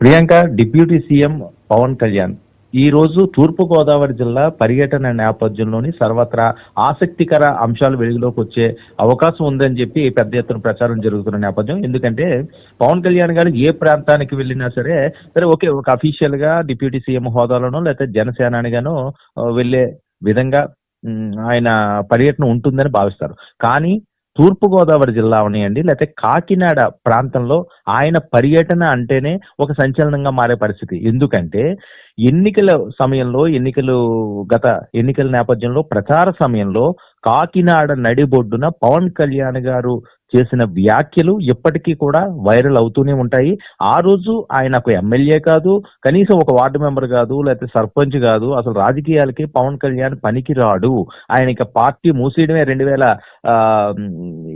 Priyanka deputy CM Pawan Kalyan. ఈ రోజు తూర్పు గోదావరి జిల్లా పర్యటన నేపథ్యంలోని సర్వత్రా ఆసక్తికర అంశాలు వెలుగులోకి వచ్చే అవకాశం ఉందని చెప్పి పెద్ద ఎత్తున ప్రచారం జరుగుతున్న నేపథ్యం. ఎందుకంటే పవన్ కళ్యాణ్ గారు ఏ ప్రాంతానికి వెళ్ళినా సరే సరే ఓకే ఒక అఫీషియల్గా డిప్యూటీ సీఎం హోదాలోనో లేకపోతే జనసేనానిగానో వెళ్ళే విధంగా ఆయన పర్యటన ఉంటుందని భావిస్తారు. కానీ తూర్పుగోదావరి జిల్లా అవనియండి లేకపోతే కాకినాడ ప్రాంతంలో ఆయన పర్యటన అంటేనే ఒక సంచలనంగా మారే పరిస్థితి. ఎందుకంటే ఎన్నికల సమయంలో ఎన్నికలు గత ఎన్నికల నేపథ్యంలో ప్రచార సమయంలో కాకినాడ నడిబొడ్డున పవన్ కళ్యాణ్ గారు చేసిన వ్యాఖ్యలు ఇప్పటికీ కూడా వైరల్ అవుతూనే ఉంటాయి. ఆ రోజు ఆయన ఒక ఎమ్మెల్యే కాదు కనీసం ఒక వార్డు మెంబర్ కాదు లేకపోతే సర్పంచ్ కాదు అసలు రాజకీయాలకి పవన్ కళ్యాణ్ పనికి రాడు ఆయన ఇక పార్టీ మూసేయడమే రెండు వేల ఆ,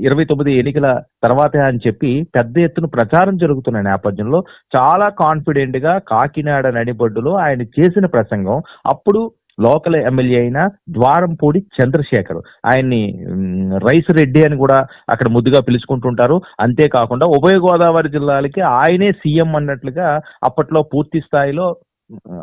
ఇరవై తొమ్మిది ఎన్నికల తర్వాతే అని చెప్పి పెద్ద ఎత్తున ప్రచారం జరుగుతున్న నేపథ్యంలో చాలా కాన్ఫిడెంట్గా కాకినాడ నడిబొడ్డులో ఆయన చేసిన ప్రసంగం అప్పుడు లోకల్ ఎమ్మెల్యే అయిన ద్వారంపూడి చంద్రశేఖర్. ఆయన్ని రైస్ రెడ్డి అని కూడా అక్కడ ముద్దుగా పిలుచుకుంటుంటారు. అంతేకాకుండా ఉభయ గోదావరి జిల్లాలకి ఆయనే సీఎం అన్నట్లుగా అప్పట్లో పూర్తి స్థాయిలో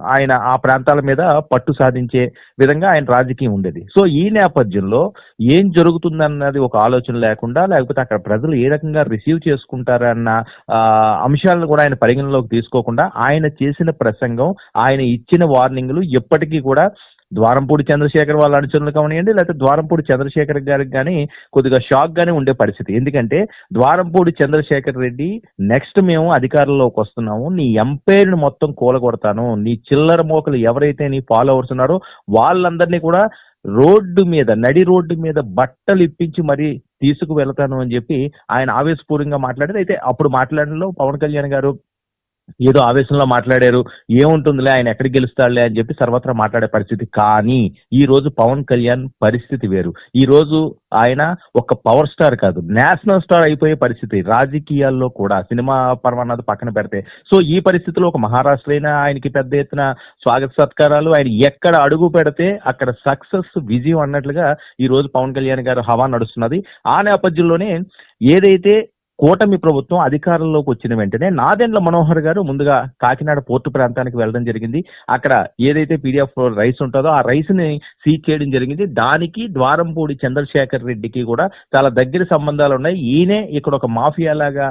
ఆయన ఆ ప్రాంతాల మీద పట్టు సాధించే విధంగా ఆయన రాజకీయం ఉండేది. సో ఈ నేపథ్యంలో ఏం జరుగుతుందన్నది ఒక ఆలోచన లేకుండా లేకపోతే అక్కడ ప్రజలు ఏ రకంగా రిసీవ్ చేసుకుంటారన్న ఆ, అంశాలను కూడా ఆయన పరిగణలోకి తీసుకోకుండా ఆయన చేసిన ప్రసంగం ఆయన ఇచ్చిన వార్నింగ్లు ఎప్పటికీ కూడా ద్వారంపూడి చంద్రశేఖర్ వాళ్ళ అనుచరులు కానివ్వండి లేకపోతే ద్వారంపూడి చంద్రశేఖర్ గారికి కానీ కొద్దిగా షాక్ గానే ఉండే పరిస్థితి. ఎందుకంటే ద్వారంపూడి చంద్రశేఖర్ రెడ్డి నెక్స్ట్ మేము అధికారంలోకి వస్తున్నాము. నీ ఎంపైర్ని మొత్తం కూలగొడతాను. నీ చిల్లర మోకలు ఎవరైతే నీ ఫాలోవర్స్ ఉన్నారో వాళ్ళందరినీ కూడా రోడ్డు మీద నడి రోడ్డు మీద బట్టలు ఇప్పించి మరీ తీసుకు వెళ్తాను అని చెప్పి ఆయన ఆవేశపూర్వంగా మాట్లాడారు. అయితే అప్పుడు మాట్లాడడంలో పవన్ కళ్యాణ్ గారు ఏదో ఆవేశంలో మాట్లాడారు ఏముంటుందిలే ఆయన ఎక్కడికి గెలుస్తాడులే అని చెప్పి సర్వత్రా మాట్లాడే పరిస్థితి. కానీ ఈ రోజు పవన్ కళ్యాణ్ పరిస్థితి వేరు. ఈ రోజు ఆయన ఒక పవర్ స్టార్ కాదు నేషనల్ స్టార్ అయిపోయే పరిస్థితి రాజకీయాల్లో కూడా సినిమా పర్వన్నది పక్కన పెడితే. సో ఈ పరిస్థితిలో ఒక మహారాష్ట్ర అయినా ఆయనకి పెద్ద ఎత్తున స్వాగత సత్కారాలు ఆయన ఎక్కడ అడుగు పెడితే అక్కడ సక్సెస్ విజయం అన్నట్లుగా ఈ రోజు పవన్ కళ్యాణ్ గారు హవా నడుస్తున్నది. ఆ నేపథ్యంలోనే ఏదైతే కూటమి ప్రభుత్వం అధికారంలోకి వచ్చిన వెంటనే నాదెండ్ల మనోహర్ గారు ముందుగా కాకినాడ పోర్టు ప్రాంతానికి వెళ్ళడం జరిగింది. అక్కడ ఏదైతే పీడిఎఫ్ రైస్ ఉంటుందో ఆ రైస్ని సీజ్ చేయడం జరిగింది. దానికి ద్వారంపూడి చంద్రశేఖర్ రెడ్డికి కూడా చాలా దగ్గర సంబంధాలు ఉన్నాయి. ఈయనే ఇక్కడ ఒక మాఫియా లాగా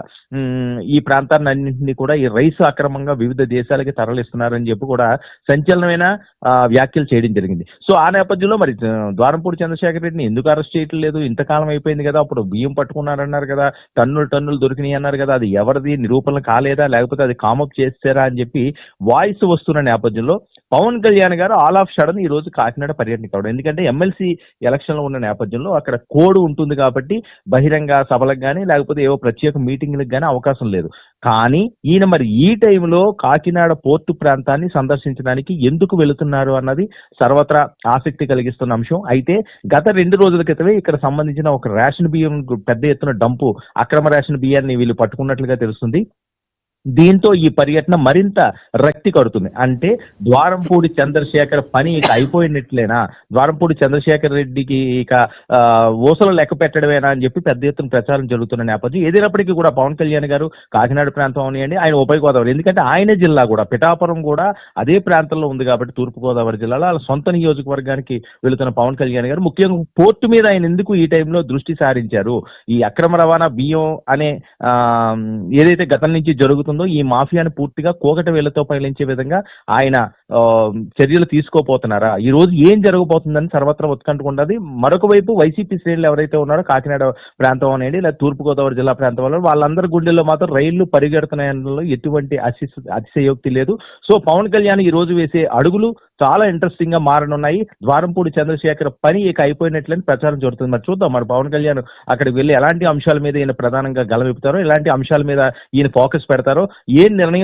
ఈ ప్రాంతాన్ని అన్నింటినీ కూడా ఈ రైస్ అక్రమంగా వివిధ దేశాలకి తరలిస్తున్నారని చెప్పి కూడా సంచలనమైన ఆ, వ్యాఖ్యలు చేయడం జరిగింది. సో ఆ నేపథ్యంలో మరి ద్వారంపూడి చంద్రశేఖర్ రెడ్డిని ఎందుకు అరెస్ట్ చేయట్లేదు? ఇంతకాలం అయిపోయింది కదా అప్పుడు బియ్యం పట్టుకున్నారన్నారు కదా టన్నులు టన్నులు దొరికినాయి అన్నారు కదా అది ఎవరిది నిరూపణ కాలేదా లేకపోతే అది కామప్ చేస్తారా అని చెప్పి వాయిస్ వస్తున్న నేపథ్యంలో పవన్ కళ్యాణ్ గారు ఆల్ ఆఫ్ షడన్ ఈ రోజు కాకినాడ పర్యటన కావడం ఎందుకంటే ఎమ్మెల్సీ ఎలక్షన్లో ఉన్న నేపథ్యంలో అక్కడ కోడ్ ఉంటుంది కాబట్టి బహిరంగ సభలకు కానీ లేకపోతే ఏవో ప్రత్యేక మీటింగ్లకు కానీ అవకాశం లేదు. కానీ ఈయన మరి ఈ టైంలో కాకినాడ పోర్టు ప్రాంతాన్ని సందర్శించడానికి ఎందుకు వెళుతున్నారు అన్నది సర్వత్రా ఆసక్తి కలిగిస్తున్న అంశం. అయితే గత రెండు రోజుల క్రితమే ఇక్కడ సంబంధించిన ఒక రేషన్ బియ్యం పెద్ద ఎత్తున డంపు అక్రమ రేషన్ బియ్యాన్ని వీళ్ళు పట్టుకున్నట్లుగా తెలుస్తుంది. దీంతో ఈ పర్యటన మరింత రక్తి కడుతుంది. అంటే ద్వారంపూడి చంద్రశేఖర్ పని ఇక అయిపోయినట్లేనా? ద్వారంపూడి చంద్రశేఖర్ రెడ్డికి ఇక ఆ, ఊసలు లెక్క పెట్టడమేనా అని చెప్పి పెద్ద ఎత్తున ప్రచారం జరుగుతున్న నేపథ్యం. ఏదైనప్పటికీ కూడా పవన్ కళ్యాణ్ గారు కాకినాడ ప్రాంతం అవనియండి ఆయన ఉభయ గోదావరి. ఎందుకంటే ఆయన జిల్లా కూడా పిఠాపురం కూడా అదే ప్రాంతంలో ఉంది కాబట్టి తూర్పు గోదావరి జిల్లాలో. వాళ్ళ సొంత నియోజకవర్గానికి వెళుతున్న పవన్ కళ్యాణ్ గారు ముఖ్యంగా పోర్టు మీద ఆయన ఎందుకు ఈ టైంలో దృష్టి సారించారు? ఈ అక్రమ రవాణా బియ్యం అనే ఆ, ఏదైతే గతం నుంచి జరుగుతుంది ఈ మాఫియాను పూర్తిగా కోకట వేళ్ళతో పయలించే విధంగా ఆయన ఆ, చర్యలు తీసుకోపోతున్నారా ఈ రోజు ఏం జరగబోతుందని సర్వత్రా ఉత్కంఠకుండది మరొక వైపు వైసీపీ శ్రేణులు ఎవరైతే ఉన్నారో కాకినాడ ప్రాంతం అనేది లేదా తూర్పు గోదావరి జిల్లా ప్రాంతం వల్ల వాళ్ళందరి గుండెల్లో మాత్రం రైళ్ళు పరిగెడుతున్నాయనలో ఎటువంటి అతిశ అతిశయోక్తి లేదు. సో పవన్ కళ్యాణ్ ఈ రోజు వేసే అడుగులు చాలా ఇంట్రెస్టింగ్గా మారనున్నాయి. ద్వారంపూడి చంద్రశేఖర్ పని ఇక అయిపోయినట్లని ప్రచారం జరుగుతుంది. మరి చూద్దాం. మరి పవన్ కళ్యాణ్ అక్కడికి వెళ్ళి ఎలాంటి అంశాల మీద ఈయన ప్రధానంగా గలవిపుతారో ఎలాంటి అంశాల మీద ఈయన ఫోకస్ పెడతారో ఏ నిర్ణయం